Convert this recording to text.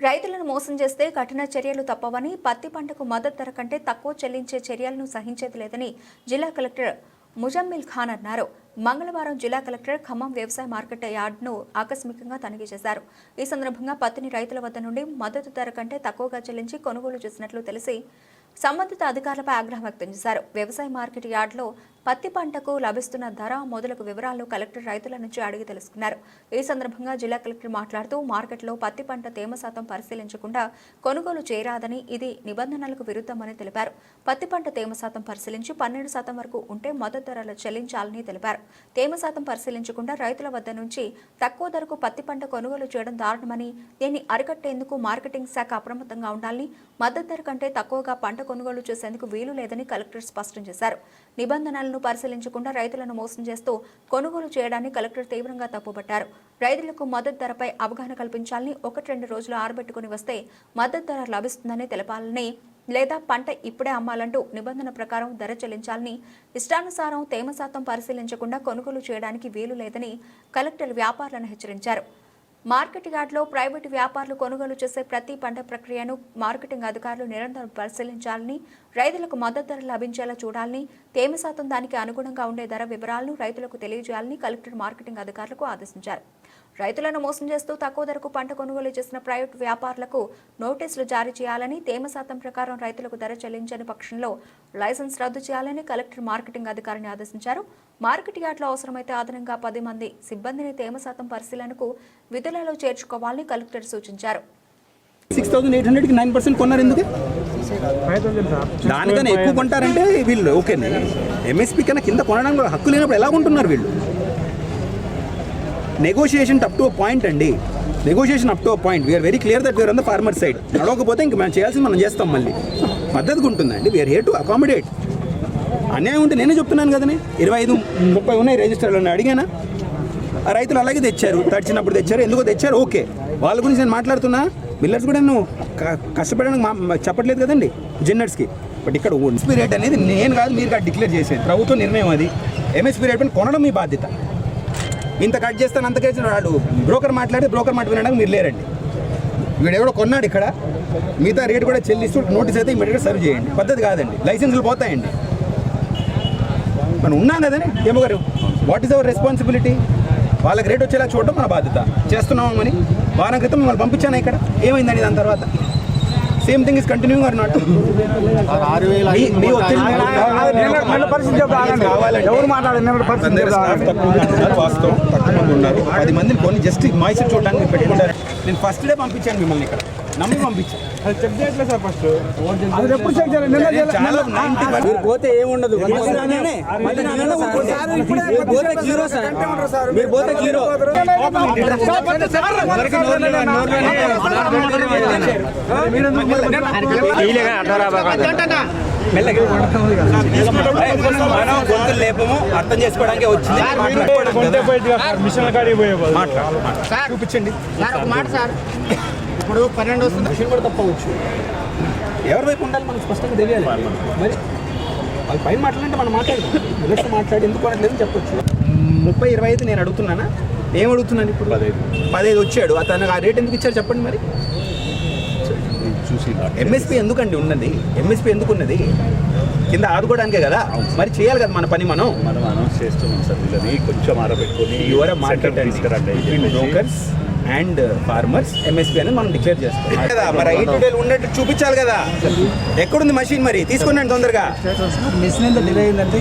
రైతులను మోసం చేస్తే కఠిన చర్యలు తప్పవని పత్తి పంటకు మద్దతు ధర కంటే తక్కువ చెల్లించే చర్యలను సహించేది లేదని జిల్లా కలెక్టర్ ముజమ్మిల్ ఖాన్ అన్నారు. మంగళవారం జిల్లా కలెక్టర్ ఖమ్మం వ్యవసాయ మార్కెట్ యార్డ్ను ఆకస్మికంగా తనిఖీ చేశారు. ఈ సందర్భంగా పత్తిని రైతుల వద్ద నుండి మద్దతు ధర కంటే తక్కువగా చెల్లించి కొనుగోలు చేసినట్లు తెలిసి సంబంధిత అధికారులపై ఆగ్రహం వ్యక్తం చేశారు. వ్యవసాయ మార్కెట్ యార్డ్లో పత్తి పంటకు లభిస్తున్న ధర మొదలగు వివరాలు కలెక్టర్ రైతుల నుంచి అడిగి తెలుసుకున్నారు. ఈ సందర్భంగా జిల్లా కలెక్టర్ మాట్లాడుతూ మార్కెట్లో పత్తి పంట తేమ శాతం పరిశీలించకుండా కొనుగోలు చేయరాదని ఇది నిబంధనలకు విరుద్ధమని తెలిపారు. పత్తి పంట తేమ శాతం పరిశీలించి పన్నెండు శాతం వరకు ఉంటే మద్దతు ధరలు చెల్లించాలని తెలిపారు. తేమ శాతం పరిశీలించకుండా రైతుల వద్ద నుంచి తక్కువ ధరకు పత్తి పంట కొనుగోలు చేయడం దారుణమని దీన్ని అరికట్టేందుకు మార్కెటింగ్ శాఖ అప్రమత్తంగా ఉండాలని మద్దతు ధర కంటే తక్కువగా పంట కొనుగోలు చేసేందుకు వీలు లేదని కలెక్టర్ స్పష్టం చేశారు. నిబంధనలను పరిశీలించకుండా రైతులను మోసం చేస్తూ కొనుగోలు చేయడాన్ని కలెక్టర్ తీవ్రంగా తప్పుపట్టారు రైతులకు మద్దతు ధరపై అవగాహన కల్పించాలని ఒకటి రెండు రోజులు ఆరబెట్టుకుని వస్తే మద్దతు ధర లభిస్తుందని తెలపాలని లేదా పంట ఇప్పుడే అమ్మాలంటూ నిబంధన ప్రకారం ధర చెల్లించాలని ఇష్టానుసారం తేమ శాతం పరిశీలించకుండా కొనుగోలు చేయడానికి వీలు లేదని కలెక్టర్ వ్యాపారులను హెచ్చరించారు. మార్కెట్ యార్డ్లో ప్రైవేటు వ్యాపారులు కొనుగోలు చేసే ప్రతి పంట ప్రక్రియను మార్కెటింగ్ అధికారులు నిరంతరం పరిశీలించాలని రైతులకు మద్దతు ధర లభించేలా చూడాలని తేమ శాతం దానికి అనుగుణంగా ఉండే ధర వివరాలను రైతులకు తెలియజేయాలని కలెక్టర్ మార్కెటింగ్ అధికారులకు ఆదేశించారు. రైతులను మోసం చేస్తూ తక్కువ ధరకు పంట కొనుగోలు చేసిన ప్రైవేట్ వ్యాపారులకు నోటీసులు జారీ చేయాలని తేమ శాతం ప్రకారం రైతులకు ధర చెల్లించని పక్షంలో లైసెన్స్ రద్దు చేయాలని కలెక్టర్ మార్కెటింగ్ అధికారిని ఆదేశించారు. మార్కెట్ యార్డ్లో అవసరమైతే అదనంగా పది మంది సిబ్బందిని తేమ శాతం పరిశీలనకు విధులలో చేర్చుకోవాలని కలెక్టర్ సూచించారు. సిక్స్ థౌసండ్ ఎయిట్ హండ్రెడ్కి నైన్ పర్సెంట్ కొన్నారు ఎందుకు? దానికన్నా ఎక్కువ కొంటారంటే వీళ్ళు ఓకే ఎంఎస్పీ కన్నా కింద కొనడానికి కూడా హక్కు లేనప్పుడు ఎలా కొంటున్నారు వీళ్ళు? నెగోషియేషన్ అప్ టు పాయింట్ అండి. Negotiation up to point we are very clear that we are on the farmer side నడవకపోతే ఇంక మనం చేయాల్సింది మనం చేస్తాం మళ్ళీ. మద్దతుగా ఉంటుందండి. వీఆర్ హియర్ టు అకామిడేట్ అన్యాయం ఉంటే నేనే చెప్తున్నాను కదని. ఇరవై ఐదు ముప్పై ఉన్నాయి రిజిస్టర్లు అడిగానా? ఆ రైతులు అలాగే తెచ్చారు. తడిచినప్పుడు తెచ్చారు. ఎందుకో తెచ్చారు? ఓకే. వాళ్ళ గురించి నేను మాట్లాడుతున్నా. మిల్లర్స్ కూడా నేను క- కష్టపడడానికి మా- చెప్పట్లేదు కదండి జిన్నర్స్కి బట్ ఇక్కడ ఎంఎస్పీ రేట్ అనేది నేను కాదు మీరు కాదు డిక్లేర్ చేసేది. ప్రభుత్వ నిర్ణయం అది. ఎంఎస్పీ రేట్ పైన కొనడం మీ బాధ్యత. ఇంత కట్ చేస్తాను అంత వాడు బ్రోకర్ మాట్లాడితే బ్రోకర్ మాట వినడానికి మీరు లేరండి. వీడెవడో కొన్నాడు ఇక్కడ. మిగతా రేట్ కూడా చెల్లిస్తూ నోటీస్ అయితే ఇమీడియట్గా సర్వ్ చేయండి. పద్ధతి కాదండి. లైసెన్సులు పోతాయండి. మనం ఉన్నాం కదండి ఏమో గారు. What is our responsibility? వాళ్ళకి రేట్ వచ్చేలా చూడడం మన బాధ్యత. చేస్తున్నాం అని వారం క్రితం మిమ్మల్ని పంపించాను ఇక్కడ? ఏమైందండి దాని తర్వాత? Same thing is continuing or not వాస్తవం తక్కువ మంది ఉన్నారు. పది మందిని కొన్ని జస్ట్ మాయిస్ చూడడానికి పెట్టుకుంటారు. నేను ఫస్ట్ డే పంపించాను మిమ్మల్ని ఇక్కడ. నమ్మి పంపించాను అది చెక్ చేయట్లేదు సార్ ఫస్ట్ అది ఎప్పుడు చెక్ చేయాలి నిన్న నేను చాలా 90 మీరు పోతే ఏముండదు మీరు పోతే జీరో సార్ మీరు పోతే జీరో మనం గొంతులు లేపము అర్థం చేసుకోవడానికి వచ్చింది. మిషన్ చూపించండి. ఇప్పుడు పన్నెండు వస్తుంది. విషయం కూడా తప్పవచ్చు ఎవరి వైపు ఉండాలి మనకు స్పష్టంగా తెలియాలి. మరి వాళ్ళు పైన మాట్లాడంటే మనం మాట్లాడదాం. ఎలక్షన్ మాట్లాడి ఎందుకు అనట్లేదు చెప్పొచ్చు. ముప్పై ఇరవై ఐదు నేను అడుగుతున్నానా? ఏం అడుగుతున్నాను ఇప్పుడు? పదహైదు. వచ్చాడు. అతను ఆ రేట్ ఎందుకు ఇచ్చారు చెప్పండి మరి? ఎంఎస్పీ ఎందుకండి ఉన్నది? ఎంఎస్పీ ఎందుకు ఉన్నది కింద ఆదుకోవడానికే కదా? మరి చేయాలి కదా మన పని మనం? మనం అనౌన్స్ చేస్తున్నాం సార్ వీళ్ళని. కొంచెం ఆరబెట్టుకొని your market brokers and. Farmers MSP అనేది మనం డిక్లేర్ చేస్తాం. కదా మరి ఐదు డీటెయిల్ ఉన్నట్టు చూపించాలి కదా? ఎక్కడుంది మషిన్ మరి? తీసుకున్నాను తొందరగా. మిషన్ ఎంత డిలే అయిందంటే